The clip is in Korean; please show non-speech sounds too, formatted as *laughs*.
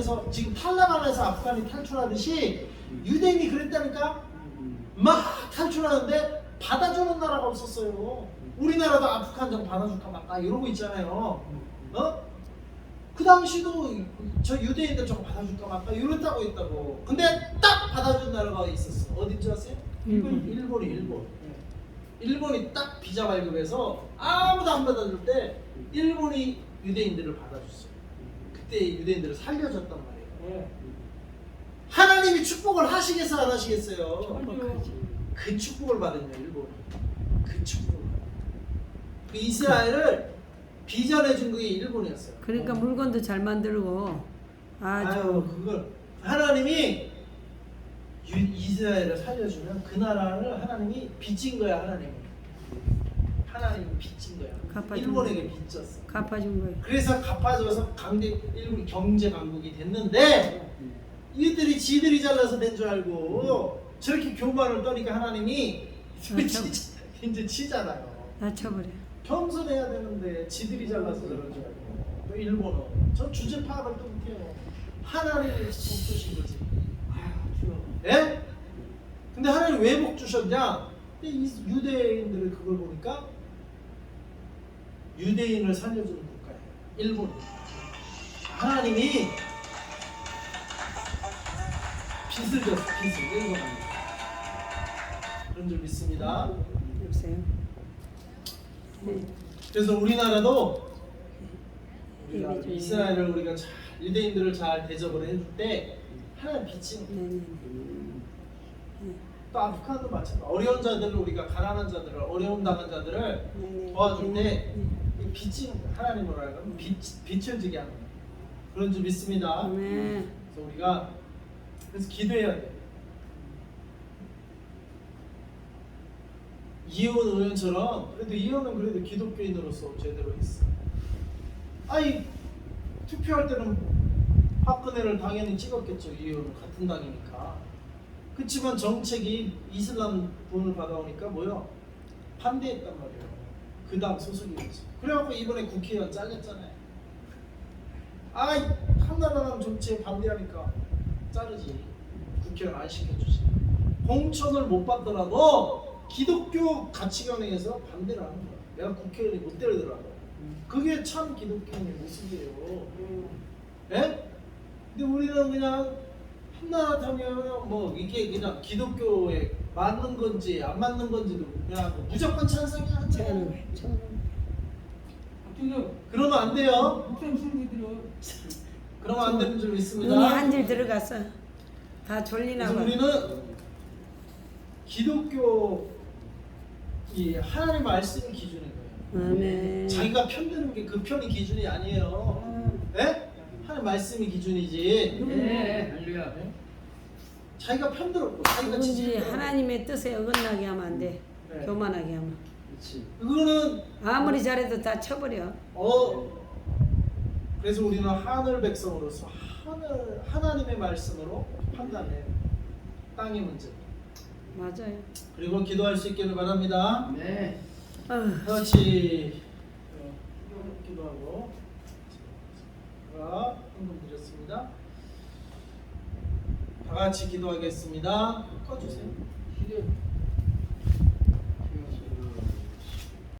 탈출해서 지금 탈라반에서 아프간이 탈출하듯이 유대인이 그랬다니까 막 탈출하는데 받아주는 나라가 없었어요. 우리나라도 아프간정 받아줄까 말까 이러고 있잖아요. 어? 그 당시도 저 유대인들 좀 받아줄까 말까 이랬다고 있다고. 근데 딱 받아준 나라가 있었어. 어딘지 아세요? 일본. 일본이 일본. 일본이 딱 비자 발급해서 아무도 안 받아줄 때 일본이 유대인들을 받아줬어요. 그때 유대인들을 살려줬단 말이에요. 하나님이 축복을 하시겠어 안 하시겠어요? 그 축복을 받았냐 일본이. 그 축복을. 받았어요. 그 이스라엘을 비전해 준 그게 일본이었어요. 그러니까 물건도 잘 만들고 아주 그걸 하나님이 유, 이스라엘을 살려주면 그 나라를 하나님이 빚진 거야 하나님 이 하나님이 빚진 거야. 갚아준 일본에게 빚졌어. 갚아준 거예요. 그래서 갚아줘서 강대 일본 경제 강국이 됐는데 이들이 지들이 잘라서 된 줄 알고 저렇게 교만을 떠니까 하나님이. *laughs* 이제 치잖아요. 낮춰버려. 겸손해야 되는데 지들이 잘라서 저런 줄 알고. 또 일본어. 저 주제 파악을 또 못해요. 하나님이 복 주신 거지. 예? 근데 하나님 왜 복 주셨냐? 유대인들을 그걸 보니까 유대인을 살려주는 국가예요 일본 하나님이 빚을 졌어 빚을 일본한테 그런 줄 믿습니다 여보세요. 네. 그래서 우리나라도 우리가 예배 중에. 이스라엘을 우리가 잘 유대인들을 잘 대접을 해줄 때 하나님 빛이 네네. 또 아프간도 마찬가지 어려운 자들을 우리가 가난한 자들을 어려움 당한 자들을. 도와줄 때 네. 이 빛이 하나님으로 하여금 빛, 빛을 지게 하는 거예요. 그런 줄 믿습니다. 네. 그래서 우리가 그래서 기도해야 돼. 이혼 의원처럼 그래도 이혼은 그래도 기독교인으로서 제대로 했어. 아니 투표할 때는 박근혜를 당연히 찍었겠죠. 이혼은 같은 당이니까. 그렇지만 정책이 이슬람 돈을 받아오니까 뭐요? 반대했단 말이에요. 그 다음 소속이었지. 그래갖고 이번에 국회의원 잘렸잖아요. 아이 한나라당 정치에 반대하니까 자르지 국회의원 안 시켜주지 공천을 못 받더라도 기독교 가치관에 의해서 반대를 하는 거야 내가 국회의원이 못 되더라도 그게 참 기독교인의 모습이에요 예? 근데 우리는 그냥 한나라당이면 뭐 이게 그냥 기독교에 맞는 건지 안 맞는 건지도 그냥 뭐 무조건 찬성이야 저는 저기요, 그러면 안 돼요 목사님. 그러면 안 되는 줄 믿습니다 눈이 한 줄 들어갔어. 다 졸리나 그래서 봐. 우리는 기독교 이 하나님 말씀이 기준인 거예요. 아멘. 자기가 편드는 게 그 편이 기준이 아니에요. 예? 하나님 말씀이 기준이지. 네, 할렐루야. 자기가 편들었고 자기가 누군지 지지했고. 하나님의 뜻에 어긋나게 하면 안 돼. 네. 교만하게 하면. 그렇지. 그거는 아무리 잘해도 다 쳐버려. 어 그래서 우리는 하늘 백성으로서 하늘 하나님의 말씀으로 판단해요. 땅의 문제. 맞아요. 그리고 기도할 수 있기를 바랍니다. 네. 같이 어, 기도하고 제가 헌금 드렸습니다. 다 같이 기도하겠습니다. 꺼주세요. 시대